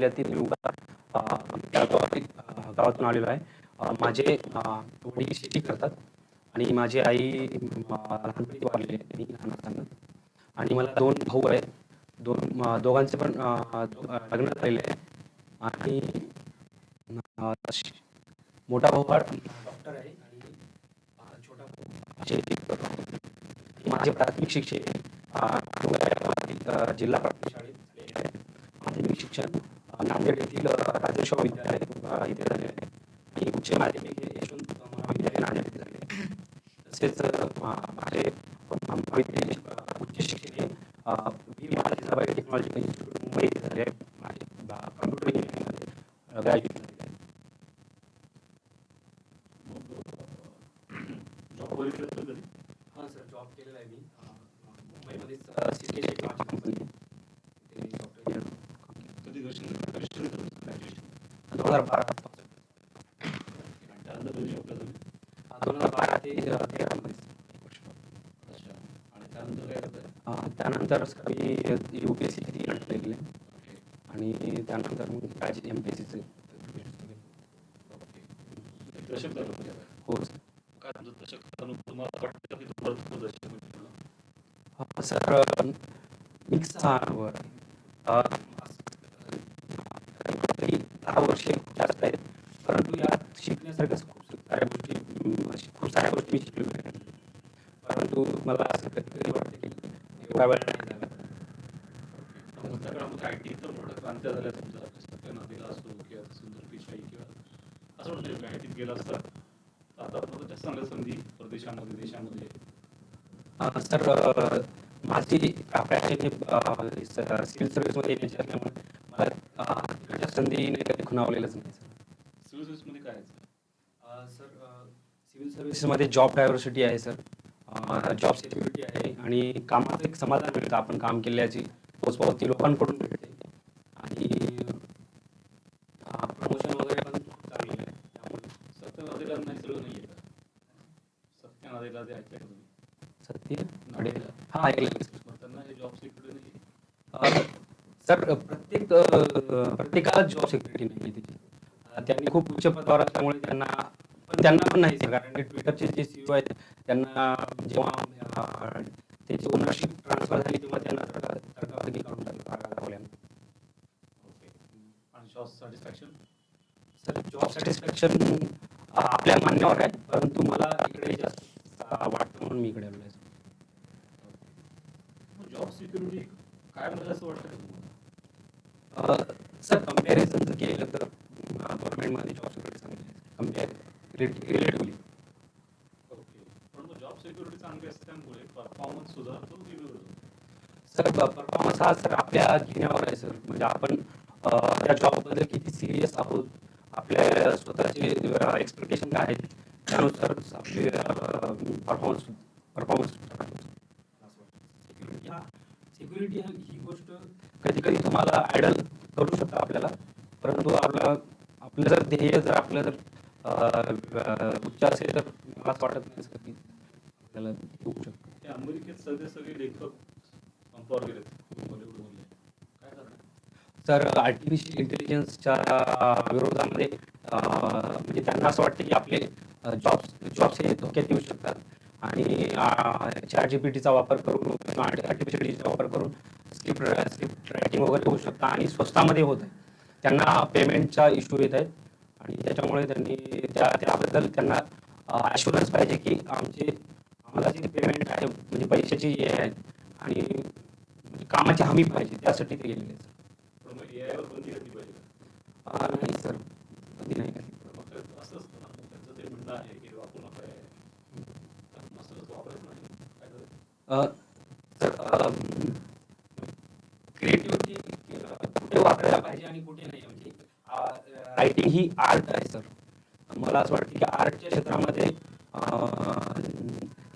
जिल्ह्यातील निवडा त्या गावातील गावातून आलेलो आहे. माझे वडील शेती करतात आणि माझी आई लहानपणी वारली आहे मी लहान असताना आणि मला दोन भाऊ आहेत. दोन दोघांचे पण लग्न झालेले आहे. आणि मोठा भाऊ हा डॉक्टर आहे आणि छोटा भाऊ शेती करतो. माझे प्राथमिक शिक्षण जिल्हा प्राथमिक शाळेत झालेले माध्यमिक शिक्षण नांदेड येथील अ, राजेश्वर विद्यालय इथे झाले आहे. आणि उच्च माध्यमिक हे यशवंत महाविद्यालय नांदेड येथे झाले. आहे. तसेच माझे महाविद्यालय उच्च शिक्षण हे टेक्नॉलॉजिकल इन्स्टिट्यूट मुंबई येथे झाले आहे माझे कम्प्युटर इंजिनिअरिंगमध्ये ग्रॅज्युएट झालेले आहे जॉब वगैरे करतो कधी हां सर जॉब केलेला आहे मी अ, मुंबईमध्येच सी के शेख नावाची कंपनी आहे तिथे सॉफ्टवेअर कधी घर्षण घर्षण ग्रॅज्युएशन दोन हजार बारा त्यानंतर कधी जॉबला तुम्ही दोन हजार बारा ते अ, तेरामध्ये एक वर्ष अच्छा आणि त्यानंतर काय करताय अ, त्यानंतर सर मी यू पी एस सी तीन अटेंड केले ओके आणि त्यानंतर मग काय एम पी एस सीचे दशक झालं म्हणजे हो सर. काय तुमचं दशक झालं? तुम्हाला वाटतं की तुम्हाला तुमचं दशक म्हणजे? हा, सर मिक्स वर अ, तरी दहा वर्षे खूप जास्त आहेत. परंतु यात शिकण्यासारख्या खूप साऱ्या गोष्टी खूप साऱ्या गोष्टी मी शिकलेलो आहे. परंतु मला असं कधी कधी वाटतं की एवढा वेळ नाही झाला पण त्या काळामध्ये आय टी तर मोठा क्रांत्या झाल्या सत्य नदीला असो किंवा सुंदर पिचाई किंवा असं टीत गेला असता. आता आपल्याला जास्त चांगल्या संधी परदेशामध्ये देशामध्ये. सर माझी सिव्हिल सर्व्हिसमध्ये असल्यामुळे मला तिकडच्या संधीने कधी खुणावलेलंच नाही सर. सिव्हिल सर्व्हिसमध्ये काय आहे सर? सिव्हिल सर्व्हिसेसमध्ये जॉब डायव्हर्सिटी आहे सर. जॉब सिक्युरिटी आहे आणि कामाचं एक समाधान मिळतं आपण काम केल्याची. पोचपावती लोकांकडून मिळते आणि प्रमोशन वगैरे पण खूप चांगलं आहे त्यामुळे सत्य नदीला नाही सगळं नाही आहे का सत्य नदीला जे ऐकलंय का तुम्ही सत्यकडे हां ऐकलं मग त्यांना हे जॉब सिक्युरिटी नाही आहे. अ, सर प्रत्येक प्रत्येकाला जॉब सिक्युरिटी नाही अ, त्यांनी खूप उच्च पदावर असल्यामुळे त्यांना पण त्यांना पण नाही सर कारण की ट्विटरचे जे सीईओ आहेत त्यांना जेव्हा त्याची ओनरशिप ट्रान्सफर झाली तेव्हा त्यांना तडकाफडकी काढून टाकलं job satisfaction sir job satisfaction आपल्या मान्यावर आहे परंतु मला इकडे जास्त वाटतं म्हणून मी इकडे आलो आहे सिक्युरिटी काय म्हणजे असं वाटतं सर कंपॅरिझन जर केलं तर गव्हर्नमेंटमध्ये जॉब सिक्युरिटी चांगली आहे. कंपेअर रिलेटिव्हली ओके पण जॉब सिक्युरिटी चांगली असल्यामुळे परफॉर्मन्स सुधारतो की सर परफॉर्मन्स हा सर आपल्या घेण्यावर आहे सर. म्हणजे आपण त्या जॉबबद्दल किती सिरियस आहोत? आपल्या स्वतःचे एक्सपेक्टेशन काय आहेत? त्यानुसार आपले परफॉर्मन्स परफॉर्मन्स सिक्युरिटी हा गोष्ट कधी कधी तुम्हाला आयडल करू शकतं आपल्याला. परंतु आपलं आपलं जर ध्येय जर आपलं जर उच्च असेल तर मला असं वाटत नाही आपल्याला होऊ शकतं. अमेरिकेत सगळे सगळे लेखक संपावर गेलेत. बॉलिवूडमधले काय? तर आर्टिफिशियल इंटेलिजन्सच्या विरोधामध्ये म्हणजे त्यांना असं वाटतं की आपले जॉब्स जॉब्स हे धोक्यात येऊ शकतात. आणि चॅट जी पी टीचा वापर करून किंवा आर्टिफिशियल इंटेलिजन्सचा वापर करून स्क्रिप्ट स्क्रिप्ट रायटिंग वगैरे होऊ शकतं आणि स्वस्तामध्ये होत आहे. त्यांना पेमेंटचा इश्यू येत आहेत आणि त्याच्यामुळे त्यांनी त्या त्याबद्दल त्यांना ॲश्युरन्स पाहिजे की आमचे आम्हाला जे पेमेंट आहे म्हणजे पैशाची हे आहे आणि कामाची हमी पाहिजे त्यासाठी ते गेलेले आहेत. सर नाही सर कधी नाही घातली. मग ते असं असतं ना मग त्यांचं ते म्हणणं आहे की वापरू नका हे. पण असं वापरत नाही काय करायचं? अ, सर क्रिएटिव्हिटी कुठे वापरायला पाहिजे आणि कुठे नाही. म्हणजे रायटिंग ही आर्ट आहे सर मला असं वाटतं की आर्टच्या क्षेत्रामध्ये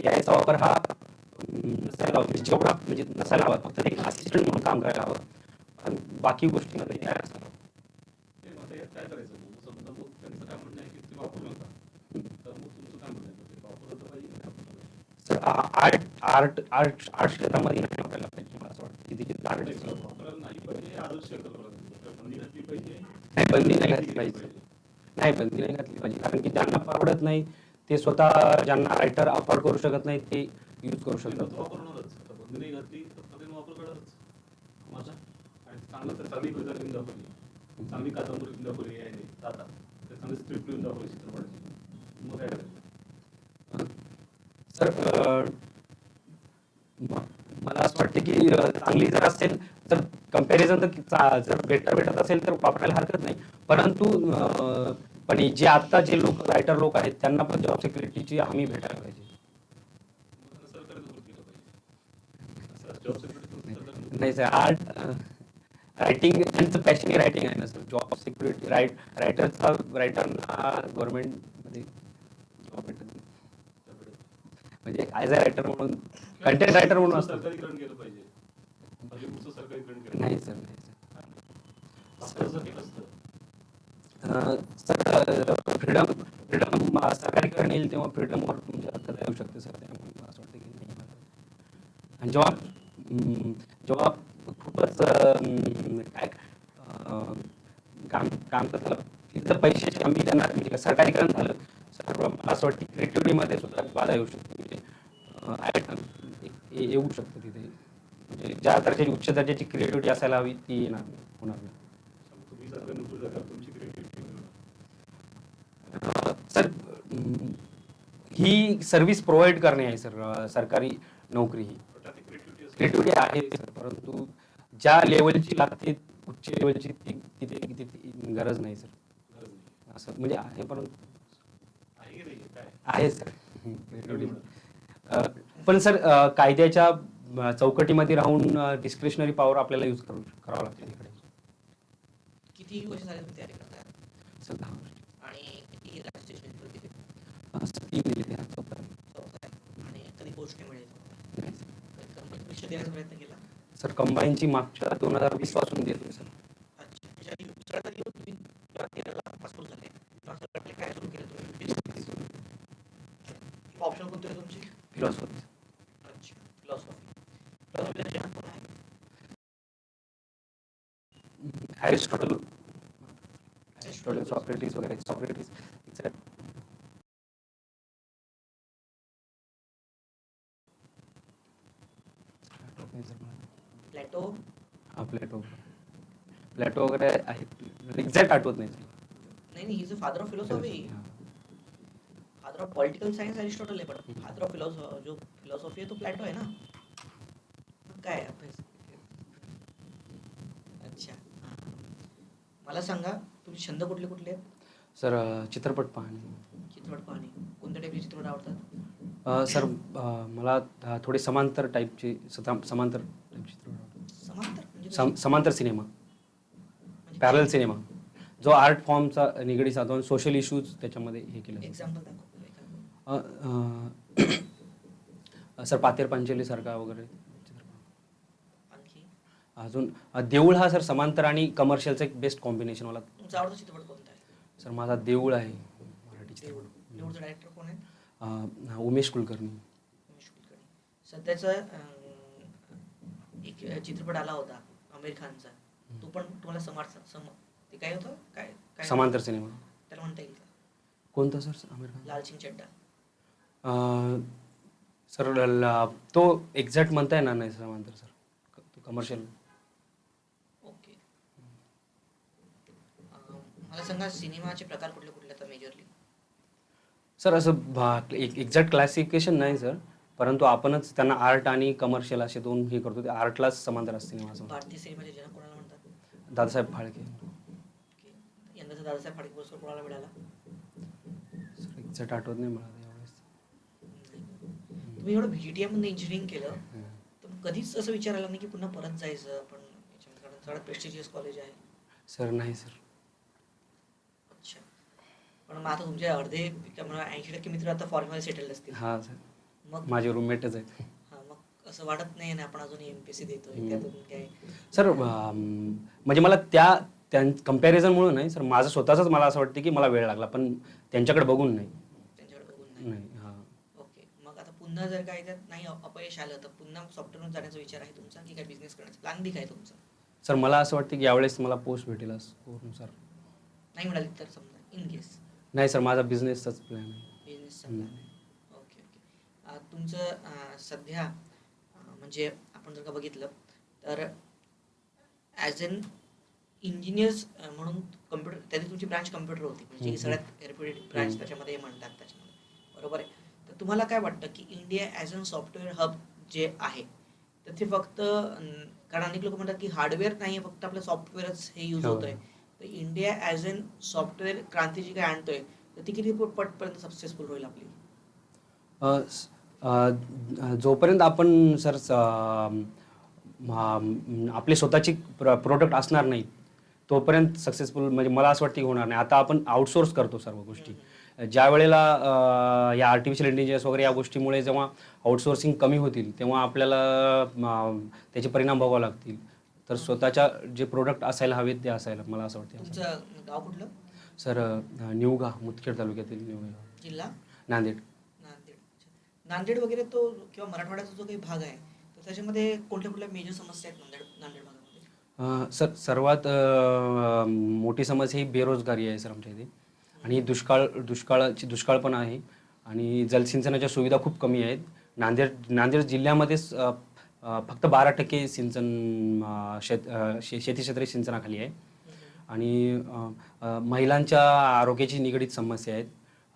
याचा वापर हा अम, नसायला हवा म्हणजे जेवढा म्हणजे नसायला हवा फक्त एक असिस्टंट म्हणून काम करायला हवं पण बाकी गोष्टींमध्ये काय असायला हवं. ते मग ते काय करायचं मग समजा मग त्यांचं काय म्हणणं आहे की ते वापरू नका तर मग तुमचं काय म्हणणं आहे ते वापरलं तर पाहिजे की नाही वापरलं पाहिजे? Sir art art art art क्षेत्रामध्ये वापरायला पाहिजे मला असं वाटतं. तिथे आर्ट नाही, बंदी नाही बंदी नाही घातली पाहिजे. नाही बंदी नाही घातली पाहिजे. कारण की ज्यांना परवडत नाही ते स्वतः ज्यांना रायटर अफोर्ड करू शकत नाही ते यूज करू शकतात. चांगलं कादंबरी दाखवली आहे. दादा तर चांगली स्क्रिप्ट लिहून दाखवली चित्रपटाची. मग काय मला असं वाटतं की चांगली जर असेल तर कंपॅरिझन तर जर बेटर भेटत असेल तर वापरायला हरकत नाही. परंतु पण जे आता जे लोक रायटर लोक आहेत त्यांना पण जॉब सिक्युरिटीची हमी भेटायला पाहिजे. नाही सर आर्ट रायटिंग त्यांचं पॅशन रायटिंग आहे ना सर. जॉब सिक्युरिटी राईट रायटरचा रायटरना गव्हर्नमेंटमध्ये जॉब भेटत म्हणजे ॲज अ रायटर म्हणून कंटेंट रायटर म्हणून असतो. सरकारीकरण केलं पाहिजे सरकारीकरण केलं नाही सर नाही सर सर फ्रीडम फ्रीडम सरकारीकरण येईल तेव्हा फ्रीडमवर तुमच्या हातात येऊ शकते सर त्यामुळे मला असं वाटतं की नाही आणि जेव्हा जेव्हा खूपच काय काम काम करतं तिथं पैशाची कमी त्यांना म्हणजे सरकारीकरण झालं. सर मला असं वाटतं क्रिएटिव्हिटीमध्ये सुद्धा बाधा येऊ शकते म्हणजे अं, item एक- ये- येऊ शकतं तिथे. म्हणजे ज्या दर्जाची उच्च दर्जाची क्रिएटिव्हिटी असायला हवी ती येणार नाही, होणार नाही. सर ही सर्व्हिस प्रोव्हाइड करणे आहे सर. सरकारी नोकरी ही. क्रिएटिव्हिटी आहे सर. परंतु ज्या लेवलची लागते उच्च लेवलची ती तिथे तिथे गरज नाही सर. असं म्हणजे आहे परंतु. आहे सर. पण सर कायद्याच्या चौकटीमध्ये राहून डिस्क्रिशनरी पॉवर आपल्याला यूज करू करावं लागते तिकडे किती वर्ष झाले तयारी सर दहा वर्ष. आणि किती तीन दिले आणि कधी मिळेल. सर. कंबाईनची मागच्या दोन हजार वीसपासून देतो सर अच्छा त्याच्या आधी दुसऱ्या तारखेला तुम्ही जेव्हा तेराला पासपोर्ट झाले तेव्हा सगळं काय सुरू केलं तुम्ही ऑप्शन कोणते होते तुमचे फिलॉसॉफी अच्छा फिलॉसॉफी फिलॉसॉफीला विषय कोण आहे ॲरिस्टॉटल ॲरिस्टॉटल सॉक्रेटिस वगैरे सॉक्रेटिस एक्झॅक्ट प्लॅटो हा प्लॅटो प्लॅटो वगैरे आहेत एक्झॅक्ट आठवत नाही. नाही नाही is father of philosophy. Father of political science Aristotle आहे पण फादर ऑफ फिलॉसॉफी जो फिलॉसॉफी आहे तो प्लॅटो आहे ना. काय अभ्यास अच्छा हां. मला सांगा तुमचे छंद कुठले कुठले आहेत? सर अं, चित्रपट पाहणे. चित्रपट पाहणे. कोणत्या टाईपचे चित्रपट आवडतात? अं, सर अं, मला अं, थोडे समांतर टाईपचे सता- समांतर चित्रपट आवडतात. समांतर? म्हणजे सम- समांतर सिनेमा. म्हणजे पॅरल सिनेमा. जो आर्ट फॉर्मचा निगडीत साधून सोशल इश्यूज त्याच्यामध्ये हे केलं जातं. एक्झाम्पल दाखव एखादं. अं, अं, सर पातेर पांचेलीसारखा वगैरे. चित्रपट आणखी अजून अं, देऊळ हा सर समांतर आणि कमर्शियलचा एक बेस्ट कॉम्बिनेशन मला तुमचा आवडता चित्रपट कोणता आहे? सर माझा देऊळ आहे. मराठी देऊळ. चित्रपट. देऊळचा डायरेक्टर कोण आहे? अं, उमेश कुलकर्णी. उमेश कुलकर्णी. सध्याचा अं, एक चित्रपट आला होता आमिर खानचा. तो पण तुम्हाला समार सम ते काय होतं? काय काय? समांतर सिनेमा. त्याला म्हणता येईल का? कोणता सर आमिर खान? लाल सिंग चड्डा. अं, सर ल- तो एक्झॅक्ट म्हणता येणार नाही समांतर सर. तो कमर्शियल ओके अं, मला सांगा सिनेमाचे प्रकार कुठले कुठले आता मेजरली सर असं भा- एक एक्झॅक्ट क्लासिफिकेशन नाही सर. परंतु आपणच त्यांना आर्ट आणि कमर्शियल असे दोन हे करतो. ते आर्टलाच समांतर असते सिनेमा असं भारतीय सिनेमाचे जनक कोणाला म्हणतात? दादासाहेब फाळके. ओके. यंदाचा दादासाहेब फाळके पुरस्कार कोणाला मिळाला? सर एक्झॅक्ट आठवत नाही मला यावेळेस तुम्ही एवढं व्ही मध्ये इंजिनिअरिंग केलं. हं. तर मग कधीच असं विचार आला नाही की पुन्हा परत जायचं आपण? याच्यामध्ये कारण सगळ्यात प्रेस्टिजियस कॉलेज आहे. सर नाही सर. पण मग आता तुमचे अर्धे ऐंशी टक्के मित्र आता फॉरेनमध्ये सेटल्ड असतील. हां सर. मग? माझे रूममेटच आहेत. हा मग असं वाटत नाही ना आपण अजून एम पी सी देतोय. त्यातून काय? सर म्हणजे मला त्या त्या कम्पॅरिझनमुळे नाही. सर माझं स्वतःच मला असं वाटतं की मला वेळ लागला पण त्यांच्याकडे बघून नाही. त्यांच्याकडे बघून नाही. नाही हां. ओके. मग आता पुन्हा जर काय त्यात नाही अपयश आलं तर पुन्हा सॉफ्टवेअर जाण्याचा विचार आहे तुमचा की काय बिझनेस करण्याचा प्लॅन बी काय तुमचा? सर मला असं वाटतं की यावेळेस मला पोस्ट भेटेल स्कोरनुसार नाही मिळाली तर समजा इन केस नाही सर माझा बिझनेसचाच प्लॅन आहे हम्म. आहे ओके ओके अं, तुमचं अं, सध्या अं, म्हणजे आपण जर का बघितलं तर ॲज अन इंजिनियर्स म्हणून कम्प्युटर त्याची तुमची ब्रांच कम्प्युटर होती म्हणजे हम्म. सगळ्यात रेप्युटेड ब्रांच हम्म. त्याच्यामध्ये म्हणतात त्याच्यामध्ये बरोबर आहे तर तुम्हाला काय वाटतं की India as an software hub जे आहे तर ते फक्त अं, कारण अनेक लोक म्हणतात की हार्डवेअर नाही फक्त आपलं सॉफ्टवेअरच हे यूज हो. होत आहे तर इंडिया ॲज अन सॉफ्टवेअर क्रांती जी काय आणतोय तर ती किती पटपर्यंत सक्सेसफुल होईल आपली? जोपर्यंत आपण सर आपले स्वतःची प्रोडक्ट असणार नाहीत तोपर्यंत सक्सेसफुल म्हणजे मला असं वाटतं की होणार नाही. आता आपण आउटसोर्स करतो सर्व गोष्टी. ज्या वेळेला या आर्टिफिशियल इंटेलिजन्स वगैरे या गोष्टीमुळे जेव्हा आउटसोर्सिंग कमी होतील तेव्हा आपल्याला त्याचे परिणाम भोगावे लागतील. तर स्वतःच्या जे प्रोडक्ट असायला हवेत ते असायला मला असं वाटतं तुमचं गाव कुठलं? सर निवगा मुदखेड तालुक्यातील निवगा. जिल्हा? नांदेड. नांदेड. अच्छा. नांदेड वगैरे तो किंवा मराठवाड्याचा जो काही भाग आहे तर त्याच्यामध्ये कोणत्या कुठल्या मेजर समस्या आहेत नांदेड नांदेड भागामध्ये? अ, सर सर्वात अ, मोठी समस्या ही बेरोजगारी आहे सर आमच्या इथे. आणि दुष्काळ दुष्काळाची दुष्काळ पण आहे. आणि जलसिंचनाच्या सुविधा खूप कमी आहेत. नांदेड नांदेड जिल्ह्यामध्येच अ, फक्त बारा टक्के सिंचन शेत शे शेती क्षेत्र सिंचनाखाली आहे. आणि महिलांच्या आरोग्याची निगडीत समस्या आहेत.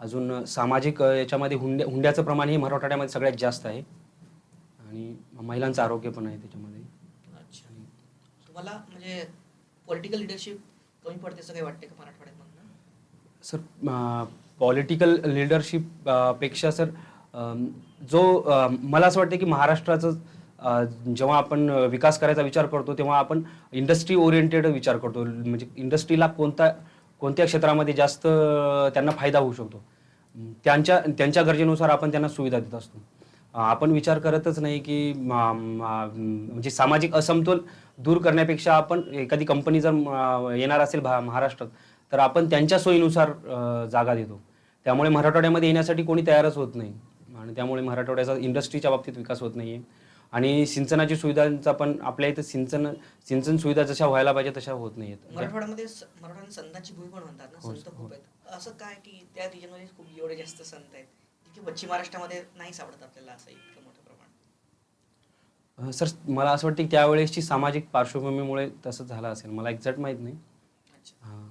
अजून सामाजिक याच्यामध्ये हुंड्या हुंड्याचं प्रमाण हे मराठवाड्यामध्ये सगळ्यात जास्त आहे. आणि महिलांचं आरोग्य पण आहे त्याच्यामध्ये. अच्छा. तुम्हाला म्हणजे पॉलिटिकल लिडरशिप कमी पडते असं काही वाटते का मराठवाड्यात सर पॉलिटिकल लिडरशिपपेक्षा सर जो मला असं वाटतं की महाराष्ट्राचं जेव्हा आपण विकास करायचा विचार करतो तेव्हा आपण इंडस्ट्री ओरिएंटेड विचार करतो. म्हणजे इंडस्ट्रीला कोणता कोणत्या क्षेत्रामध्ये जास्त त्यांना फायदा होऊ शकतो. त्यांच्या त्यांच्या गरजेनुसार आपण त्यांना सुविधा देत असतो. आपण विचार करतच नाही की म्हणजे सामाजिक असमतोल दूर करण्यापेक्षा आपण एखादी कंपनी जर येणार असेल भा महाराष्ट्रात तर आपण त्यांच्या सोयीनुसार जागा देतो. त्यामुळे मराठवाड्यामध्ये येण्यासाठी कोणी तयारच होत नाही. आणि त्यामुळे मराठवाड्याचा इंडस्ट्रीच्या बाबतीत विकास होत नाही आहे आणि सिंचनाची सुविधांचा पण आपल्या इथं सिंचन सिंचन सुविधा जशा व्हायला पाहिजे तशा होत नाही आहेत मराठवाड्यामध्ये स- मराठवाड्यात संतांची भूमी पण म्हणतात ना हो, संत हो. खूप आहेत. असं काय की त्या रिजनमध्ये खूप एवढे जास्त संत आहेत की पश्चिम महाराष्ट्रामध्ये नाही सापडत आपल्याला असं इतकं मोठं प्रमाण? सर मला असं वाटतं की त्यावेळेसची सामाजिक पार्श्वभूमीमुळे तसं झालं असेल. मला एक्झॅक्ट माहीत नाही. हां.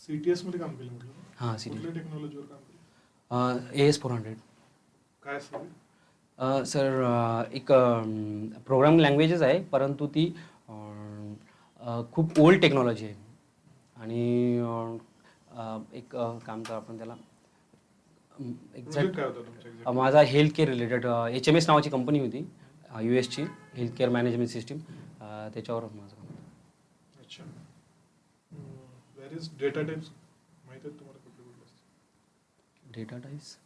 सीटीएसमध्ये काम केलं हां सिटी कुठल्या टेक्नॉलॉजीवर काम केलं? ए एस फोर हंड्रेड काय असतं ते? अ, सर अ, एक प्रोग्रामिंग लँग्वेजेस आहे परंतु ती अ, अ, खूप ओल्ड टेक्नॉलॉजी आहे. आणि अ, अ, एक अ, काय म्हणतो आपण त्याला. एक्झॅक्ट काय होता तुमचा exact? माझा health care related H M S नावाची कंपनी होती यू एसची हेल्थ केअर मॅनेजमेंट सिस्टीम त्याच्यावर माझं काम होतं. अच्छा. व्हेर इज डेटा टाइप्स माहिती आहेत तुम्हाला कुठले कुठले डेटा टाईप्स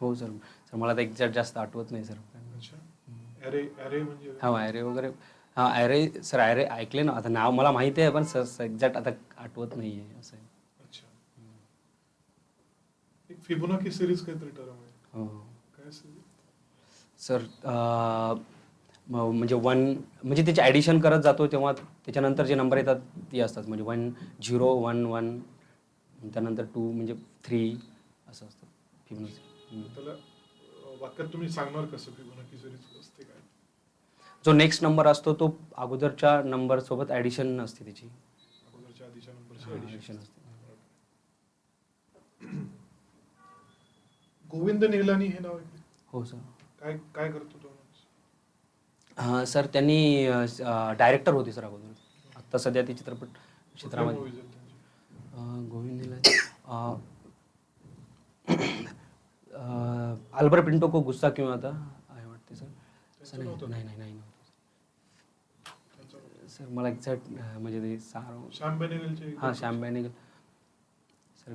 हो सर. सर मला तर एक्झॅक्ट जास्त आठवत नाही सर. अच्छा. ॲरे ॲरे म्हणजे? हा ॲरे वगैरे. हां ॲरे सर ॲरे ऐकले ना. आता नाव मला माहिती आहे पण सर एक्झॅक्ट आता आठवत नाही आहे. असं अच्छा. एक सिरीज काहीतरी हो. काय? सर म्हणजे वन म्हणजे त्याचे ॲडिशन करत जातो तेव्हा त्याच्यानंतर जे नंबर येतात ती असतात. म्हणजे वन झिरो वन वन त्यानंतर टू म्हणजे थ्री असं असतं. फिबोनाची. त्याला वाक्यात तुम्ही सांगणार कसं सिरीज असते काय? जो नेक्स्ट नंबर असतो तो अगोदरच्या नंबर सोबत ॲडिशन असते त्याची. अगोदरच्या आधीच्या नंबरची ॲडिशन addition असते. गोविंद निगलानी हे नाव ऐकले हो सर. काय काय करतो तो सर त्यांनी डायरेक्टर होते सर अगोदर. आत्ता सध्या ते चित्रपट क्षेत्रामध्ये. movies आहेत त्यांचे? अं, गोविंदला अं, अं, अल्बर पिंटो को गुस्सा क्यों आता? आहे वाटते सर त्यांचं नाही. नाही नाही सर मला एक्झॅक्ट म्हणजे ते सार श्याम बेनेगलचे हां श्याम बॅनिगल. सर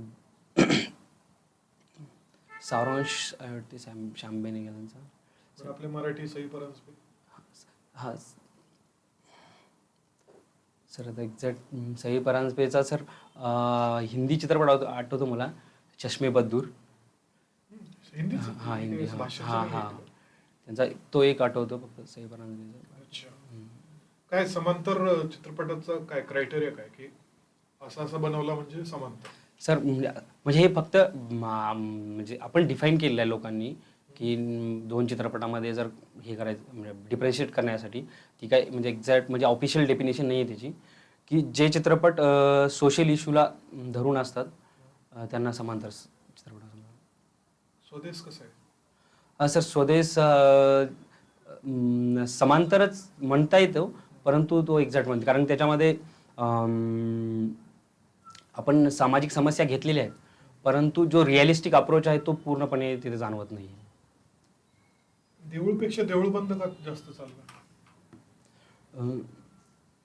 सारांश आहे वाटते श्याम श्याम बॅनिगलांचा. आपले मराठी सई परांजपे. हा सर आता एक्झॅक्ट सही परांजपेचा सर हिंदी चित्रपट आठवतो आठवतो मला. चष्मे बद्दूर. हिंदीच? हा हिंदी हा. भाषेचं हा हा. त्यांचा तो एक आठवतो फक्त सई परांजपेचा अच्छा काय समांतर चित्रपटाचा काय क्रायटेरिया काय? की असा असा बनवला म्हणजे समांतर. सर म्हणजे म्हणजे हे फक्त मा- म्हणजे आपण डिफाईन केलेलं आहे लोकांनी की दोन चित्रपटामध्ये जर हे करायचं म्हणजे डिफरन्शिएट करण्यासाठी ती काय म्हणजे एक्झॅक्ट म्हणजे ऑफिशियल डेफिनेशन नाही आहे त्याची की जे चित्रपट सोशल इश्यूला धरून असतात अ, त्यांना समांतर स-. स्वदेश कसं आहे? सर स्वदेश समांतरच म्हणता येतो परंतु तो एक्झॅक्ट म्हणते. कारण त्याच्यामध्ये आपण सामाजिक समस्या घेतलेल्या आहेत परंतु जो रिअलिस्टिक अप्रोच आहे तो पूर्णपणे तिथे जाणवत नाही. देऊळपेक्षा देऊळ बंद का जास्त चाललं?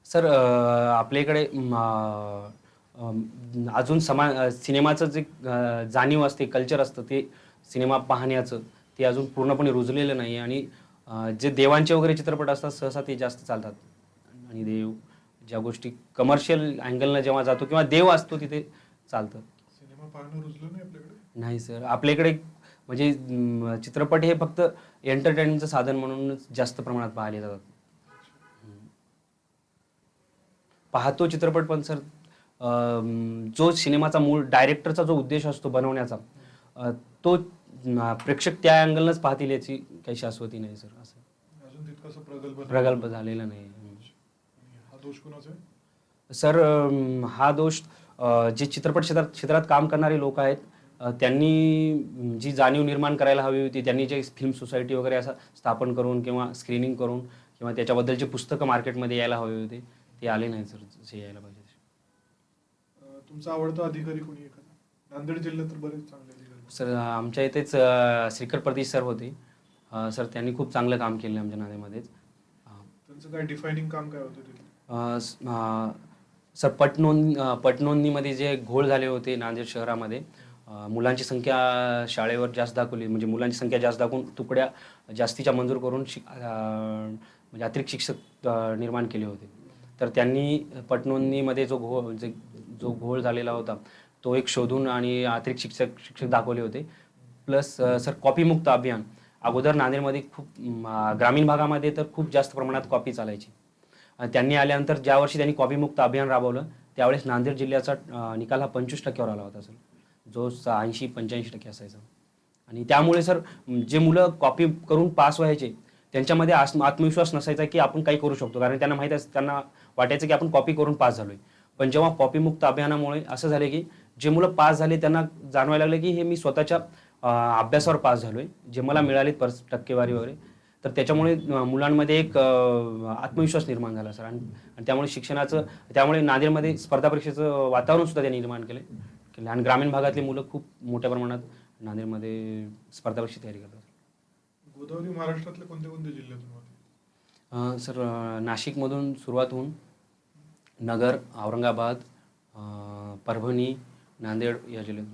सर आपल्या इकडे अजून समा सिनेमाचं जे जाणीव असते कल्चर असतं ते सिनेमा पाहण्याचं ते अजून पूर्णपणे रुजलेलं नाही आणि जे देवांचे वगैरे चित्रपट असतात सहसा ते जास्त चालतात. आणि देव ज्या गोष्टी कमर्शियल अँगलनं जेव्हा जातो किंवा देव असतो तिथे चालतं. सिनेमा पाहणं रुजलं नाही आपल्याकडे? नाही सर. आपल्याकडे म्हणजे चित्रपट हे फक्त एंटरटेनमेंटचं साधन म्हणूनच जास्त प्रमाणात पाहिले जातात. पाहतो चित्रपट पण सर. जो सिनेमाचा मूळ डायरेक्टरचा जो उद्देश असतो बनवण्याचा तो प्रेक्षक त्या अँगलनंच पाहतील याची काही शाश्वती नाही सर असं. अजून तितकासा प्रगल्भ झालेला नाही. हा दोष कुणाचा आहे? सर हा दोष अ, जे चित्रपट क्षेत्रात क्षेत्रात काम करणारे लोक आहेत अ, त्यांनी जी जाणीव निर्माण करायला हवी होती त्यांनी जे फिल्म सोसायटी वगैरे असं स्थापन करून किंवा स्क्रीनिंग करून किंवा त्याच्याबद्दलचे पुस्तकं मार्केटमध्ये यायला हवे होते ते आले नाही सर जे यायला पाहिजे. अं, तुमचा आवडता अधिकारी कोणी का? नांदेड जिल्ह्यात तर बरेच चांगले. सर आमच्या इथेच श्रीकर प्रदेश सर होते. सर त्यांनी खूप चांगलं काम केलं आमच्या नांदेडमध्येच त्यांचं काय डिफायनिंग काम काय होतं तिथे? अ, स- अ, सर पटनोंद अ, पटनोंदणीमध्ये जे घोळ झाले होते नांदेड शहरामध्ये अ, मुलांची संख्या शाळेवर जास्त दाखवली. म्हणजे मुलांची संख्या जास्त दाखवून तुकड्या जास्तीच्या मंजूर करून शिक अ, म्हणजे अतिरिक्त शिक्षक अ, निर्माण केले होते. तर त्यांनी पटनोंदणीमध्ये जो घोळ जे जो घोळ झालेला होता तो एक शोधून आणि अतिरिक्त शिक्षक शिक्षक दाखवले होते. प्लस सर कॉपीमुक्त अभियान. अगोदर नांदेडमध्ये खूप ग्रामीण भागामध्ये तर खूप जास्त प्रमाणात कॉपी चालायची. त्यांनी आल्यानंतर ज्या वर्षी त्यांनी कॉपीमुक्त अभियान राबवलं त्यावेळेस नांदेड जिल्ह्याचा निकाल हा पंचवीस टक्क्यावर आला होता सर. जो ऐंशी पंच्याऐंशी टक्के असायचा. आणि त्यामुळे सर जे मुलं कॉपी करून पास व्हायचे त्यांच्यामध्ये आस- आत्मविश्वास नसायचा की आपण काही करू शकतो. कारण त्यांना माहीत असं त्यांना वाटायचं की आपण कॉपी करून पास झालोय. पण जेव्हा कॉपीमुक्त अभियानामुळे असं झालं की जे मुलं पास झाले त्यांना जाणवायला लागलं की हे मी स्वतःच्या अभ्यासावर पास झालोय जे मला मिळाले पर्स टक्केवारी वगैरे. तर त्याच्यामुळे मुलांमध्ये एक आत्मविश्वास निर्माण झाला सर. आणि त्यामुळे शिक्षणाचं त्यामुळे नांदेडमध्ये स्पर्धा परीक्षेचं वातावरण सुद्धा त्यांनी निर्माण केले केलं. आणि ग्रामीण भागातली मुलं खूप मोठ्या प्रमाणात नांदेडमध्ये स्पर्धा परीक्षेची तयारी करतात. गोदावरी महाराष्ट्रातले कोणते कोणते जिल्ह्यातून सर नाशिकमधून सुरुवात होऊन नगर औरंगाबाद परभणी नांदेड या जिल्ह्यातून.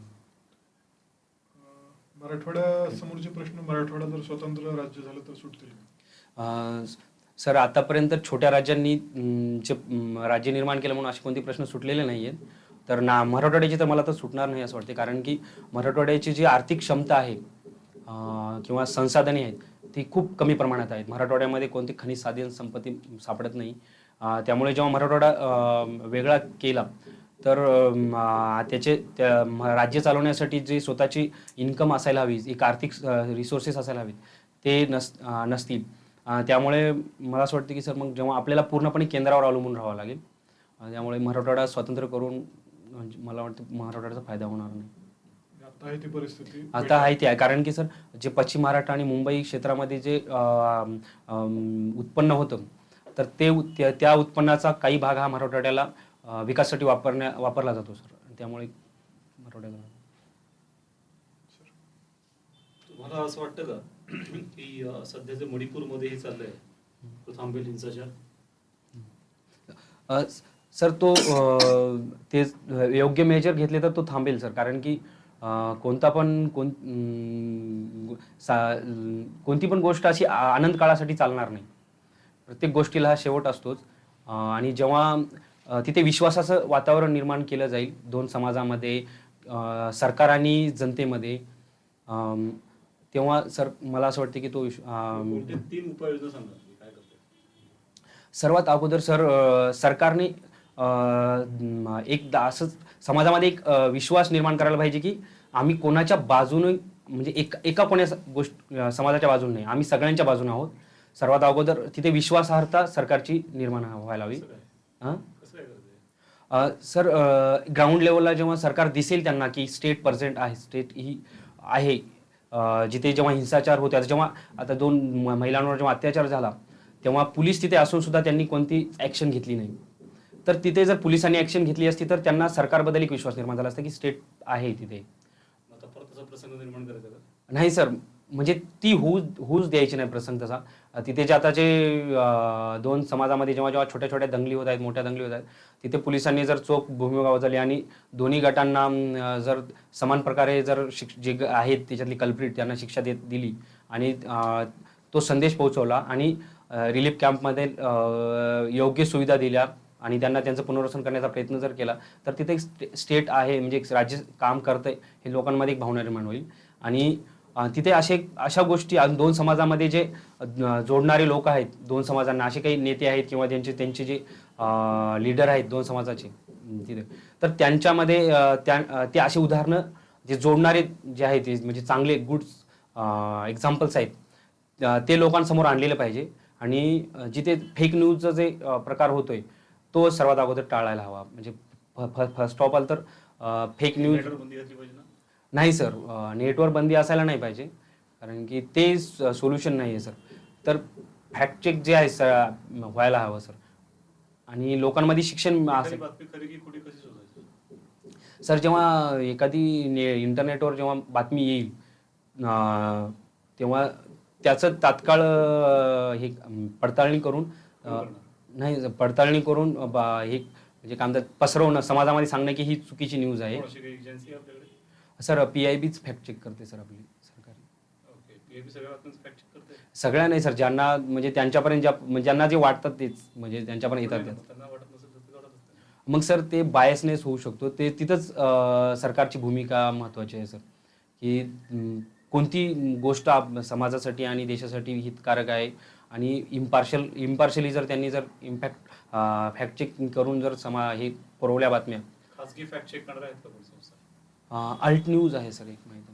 मराठवाड्यासमोरचे प्रश्न मराठवाडा जर स्वतंत्र राज्य झालं तर सुटतील. सर आतापर्यंत छोट्या राज्यांनी जे राज्य निर्माण केलं म्हणून असे कोणते प्रश्न सुटलेले नाही आहेत तर ना मराठवाड्याची तर मला तर सुटणार नाही असं वाटते कारण की मराठवाड्याची जी आर्थिक क्षमता आहे अ, किंवा संसाधने आहेत ती खूप कमी प्रमाणात आहेत. मराठवाड्यामध्ये कोणती खनिज साधन संपत्ती सापडत नाही. अ, त्यामुळे जेव्हा मराठवाडा अ, वेगळा केला तर त्याचे राज्य चालवण्यासाठी जे स्वतःची इन्कम असायला हवी एक आर्थिक रिसोर्सेस असायला हवीत ते नस नसतील. त्यामुळे मला असं वाटतं की सर मग जेव्हा आपल्याला पूर्णपणे केंद्रावर अवलंबून राहावं लागेल त्यामुळे मराठवाडा स्वतंत्र करून म्हणजे मला वाटतं मराठवाड्याचा फायदा होणार नाही. आता आहे ती परिस्थिती. आता आहे कारण की सर जे पश्चिम महाराष्ट्र आणि मुंबई क्षेत्रामध्ये जे उत्पन्न होतं तर ते त्या- उत्पन्नाचा काही भाग हा मराठवाड्याला विकासासाठी वापरण्या वापरला जातो सर. त्यामुळे मराठवाड्याला तुम्हाला असं वाटतं का की सध्या जे मणिपूरमध्ये हे चाललंय तो थांबेल हिंसाचार सर तो ते योग्य मेजर घेतले तर तो थांबेल सर. कारण की कोणता पण कोण कोणती पण गोष्ट अशी आनंद काळासाठी चालणार नाही. प्रत्येक गोष्टीला हा शेवट असतोच. आणि जेव्हा तिथे विश्वासाचं वातावरण निर्माण केलं जाईल दोन समाजामध्ये सरकार आणि जनतेमध्ये. तेव्हा सर मला असं वाटतं की तो तीन उपाययोजना सांगा सर्वात अगोदर सर सरकारने एक असंच समाजामध्ये एक विश्वास निर्माण करायला पाहिजे की आम्ही कोणाच्या बाजूने म्हणजे एक एका कोण्या गोष्ट समाजाच्या बाजूने नाही आम्ही सगळ्यांच्या बाजूने आहोत. सर्वात अगोदर तिथे विश्वासार्हता सरकारची निर्माण व्हायला हवी. हां? सर ग्राउंड लेवलला जेव्हा सरकार दिसेल त्यांना की स्टेट पर्सेंट आहे स्टेट ही आहे जिथे जेव्हा हिंसाचार होते जेव्हा आता दोन महिलांवर जेव्हा अत्याचार झाला तेव्हा पोलीस तिथे असून सुद्धा त्यांनी कोणती ॲक्शन घेतली नाही. तर तिथे जर पोलिसांनी ॲक्शन घेतली असती तर त्यांना सरकारबद्दल एक विश्वास निर्माण झाला असता की स्टेट आहे तिथे. नाही सर. म्हणजे ती होऊच होऊच द्यायची नाही प्रसंग तसा. तिथे जे आता जे दोन समाजामध्ये जेव्हा जेव्हा छोट्या छोट्या दंगली होत आहेत मोठ्या दंगली होत आहेत तिथे पोलिसांनी जर चोख भूमिका बजावली आणि दोन्ही गटांना जर समान प्रकारे जर शिक्ष जे ग- आहेत त्याच्यातली कल्प्रिट त्यांना शिक्षा देत दिली आणि तो संदेश पोहोचवला आणि रिलीफ कॅम्पमध्ये योग्य सुविधा दिल्या आणि त्यांना त्यांचं पुनर्वसन करण्याचा प्रयत्न जर केला तर तिथे एक स्टे- स्टेट आहे म्हणजे एक राज्य काम करतंय हे लोकांमध्ये एक भावना निर्माण होईल. आणि तिथे असे अशा गोष्टी अजून दोन समाजामध्ये जे जोडणारे लोक आहेत दोन समाजांना असे काही नेते आहेत किंवा त्यांचे त्यांचे जे लीडर आहेत दोन समाजाचे तिथे. तर त्यांच्यामध्ये त्या ते असे उदाहरणं जे जोडणारे जे आहेत ते म्हणजे चांगले गुड एक्झाम्पल्स आहेत ते लोकांसमोर आणलेलं पाहिजे. आणि जिथे फेक न्यूजचा जे प्रकार होतोय तो सर्वात अगोदर टाळायला हवा. म्हणजे फर्स्ट ऑफ ऑल तर फेक न्यूज नाही सर. नेटवर बंदी असायला नाही पाहिजे. कारण की ते सोल्युशन नाही आहे सर. तर फॅक्ट चेक जे आहे सर व्हायला हवं सर. आणि लोकांमध्ये शिक्षण असेल. सर जेव्हा एखादी ने इंटरनेटवर जेव्हा बातमी येईल तेव्हा त्याचं तात्काळ हे पडताळणी करून? नाही पडताळणी करून हे म्हणजे काय म्हणतात पसरवणं समाजामध्ये सांगणं की ही चुकीची न्यूज आहे. Sir P I B fact check करते सर आपली सरकारी. सगळ्या नाही सर ज्यांना म्हणजे त्यांच्यापर्यंत ज्या म्हणजे ज्यांना जे वाटतात तेच म्हणजे त्यांच्यापर्यंत येतात असतं मग सर ते बायसनेस होऊ शकतो. ते तिथंच सरकारची भूमिका महत्त्वाची आहे सर. की कोणती गोष्ट आप- समाजासाठी आणि देशासाठी हितकारक आहे आणि इम्पार्शल इम्पार्शली जर त्यांनी जर इम्पॅक्ट फॅक्ट चेक करून जर समा हे पुरवल्या बातम्या. खासगी फॅक्ट चेक करणार आहेत अल्ट न्यूज आहे सर एक माहिती